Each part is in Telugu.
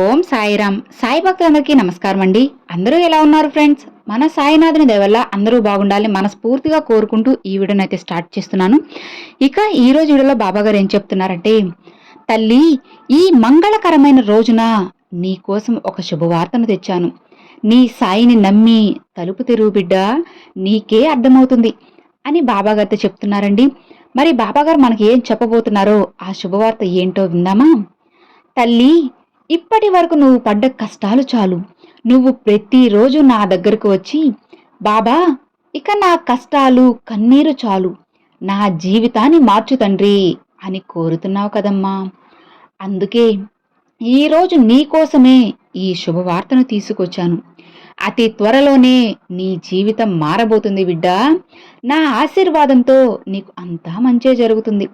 ఓం సాయిరామ్. సాయి భక్తులందరికీ నమస్కారం అండి. అందరూ ఎలా ఉన్నారు ఫ్రెండ్స్? మన సాయినాథుని దయవల్ల అందరూ బాగుండాలి మనస్ఫూర్తిగా కోరుకుంటూ ఈ వీడియోని అయితే స్టార్ట్ చేస్తున్నాను. ఇక ఈ రోజు వీడియోలో బాబా గారు ఏం చెప్తున్నారంటే తల్లి ఈ మంగళకరమైన రోజున నీ కోసం ఒక శుభవార్తను తెచ్చాను. నీ సాయిని నమ్మి తలుపు తెరువు బిడ్డ నీకే అర్థమవుతుంది అని బాబా గారితో చెప్తున్నారండి. మరి బాబాగారు మనకి ఏం చెప్పబోతున్నారో ఆ శుభవార్త ఏంటో విందామా? తల్లి ఇప్పటి వరకు నువ్వు పడ్డ కష్టాలు చాలు. నువ్వు ప్రతిరోజు నా దగ్గరకు వచ్చి బాబా ఇక నా కష్టాలు కన్నీరు చాలు. నా జీవితాన్ని మార్చు తండ్రి అని కోరుతున్నావు కదమ్మా. అందుకే ఈరోజు నీకోసమే ఈ శుభవార్తను తీసుకొచ్చాను. అతి త్వరలోనే నీ జీవితం మారబోతుంది బిడ్డా. నా ఆశీర్వాదంతో నీకు అంతా మంచే జరుగుతుంది.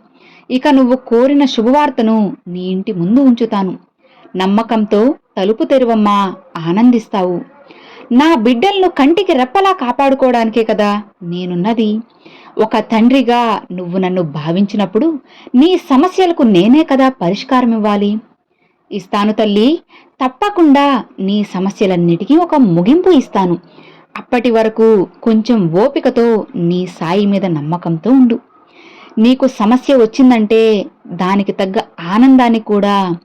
ఇక నువ్వు కోరిన శుభవార్తను నీ ఇంటి ముందు ఉంచుతాను. నమ్మకంతో తలుపు తెరువమ్మా ఆనందిస్తావు. నా బిడ్డలను కంటికి రెప్పలా కాపాడుకోవడానికే కదా నేనున్నది. ఒక తండ్రిగా నువ్వు నన్ను భావించినప్పుడు నీ సమస్యలకు నేనే కదా పరిష్కారం ఇవ్వాలి. ఇస్తాను తల్లి తప్పకుండా నీ సమస్యలన్నిటికీ ఒక ముగింపు ఇస్తాను. అప్పటి వరకు కొంచెం ఓపికతో నీ సాయి మీద నమ్మకంతో ఉండు. నీకు సమస్య వచ్చిందంటే దానికి తగ్గ ఆనందాన్ని కూడా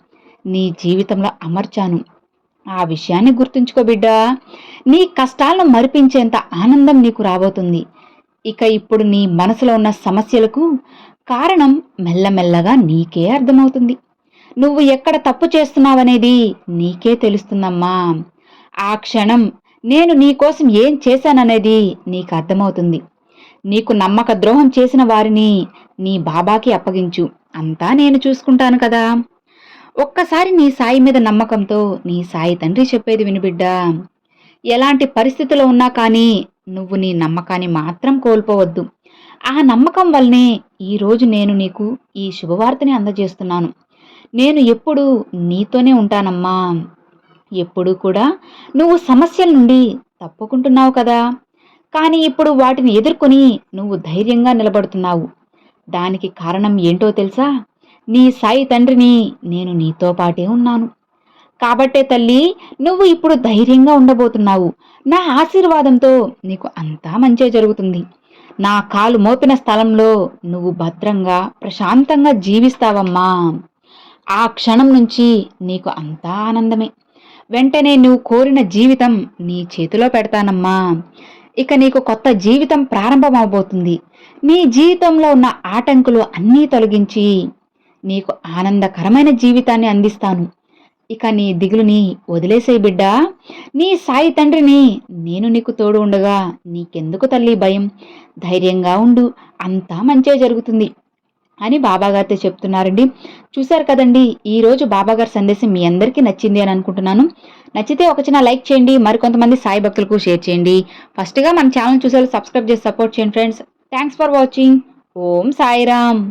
నీ జీవితంలో అమర్చాను. ఆ విషయాన్ని గుర్తుంచుకో బిడ్డా. నీ కష్టాలను మరిపించేంత ఆనందం నీకు రాబోతుంది. ఇక ఇప్పుడు నీ మనసులో ఉన్న సమస్యలకు కారణం మెల్లమెల్లగా నీకే అర్థమవుతుంది. నువ్వు ఎక్కడ తప్పు చేస్తున్నావనేది నీకే తెలుస్తుందమ్మా. ఆ క్షణం నేను నీకోసం ఏం చేశాననేది నీకు అర్థమవుతుంది. నీకు నమ్మక ద్రోహం చేసిన వారిని నీ బాబాకి అప్పగించు. అంతా నేను చూసుకుంటాను కదా. ఒక్కసారి నీ సాయి మీద నమ్మకంతో నీ సాయి తండ్రి చెప్పేది వినిబిడ్డా ఎలాంటి పరిస్థితిలో ఉన్నా కానీ నువ్వు నీ నమ్మకాన్ని మాత్రం కోల్పోవద్దు. ఆ నమ్మకం వల్లనే ఈరోజు నేను నీకు ఈ శుభవార్తని అందజేస్తున్నాను. నేను ఎప్పుడు నీతోనే ఉంటానమ్మా. ఎప్పుడు కూడా నువ్వు సమస్యల నుండి తప్పుకుంటున్నావు కదా. కానీ ఇప్పుడు వాటిని ఎదుర్కొని నువ్వు ధైర్యంగా నిలబడుతున్నావు. దానికి కారణం ఏంటో తెలుసా? నీ సాయి తండ్రిని నేను నీతో పాటే ఉన్నాను. కాబట్టే తల్లి నువ్వు ఇప్పుడు ధైర్యంగా ఉండబోతున్నావు. నా ఆశీర్వాదంతో నీకు అంతా మంచే జరుగుతుంది. నా కాలు మోపిన స్థలంలో నువ్వు భద్రంగా ప్రశాంతంగా జీవిస్తావమ్మా. ఆ క్షణం నుంచి నీకు అంతా ఆనందమే. వెంటనే నువ్వు కోరిన జీవితం నీ చేతిలో పెడతానమ్మా. ఇక నీకు కొత్త జీవితం ప్రారంభమవబోతుంది. నీ జీవితంలో ఉన్న ఆటంకులు అన్నీ తొలగించి నీకు ఆనందకరమైన జీవితాన్ని అందిస్తాను. ఇక నీ దిగులుని వదిలేసే బిడ్డా. నీ సాయి తండ్రిని నేను నీకు తోడు ఉండగా నీకెందుకు తల్లి భయం? ధైర్యంగా ఉండు అంతా మంచే జరుగుతుంది అని బాబాగారితో చెప్తున్నారండి. చూశారు కదండి ఈరోజు బాబాగారి సందేశం మీ అందరికీ నచ్చింది అని అనుకుంటున్నాను. నచ్చితే ఒక చిన్న లైక్ చేయండి మరికొంతమంది సాయి భక్తులకు షేర్ చేయండి. ఫస్ట్గా మన ఛానల్ చూసారు సబ్స్క్రైబ్ చేసి సపోర్ట్ చేయండి friends. Thanks for watching. Om Sairam.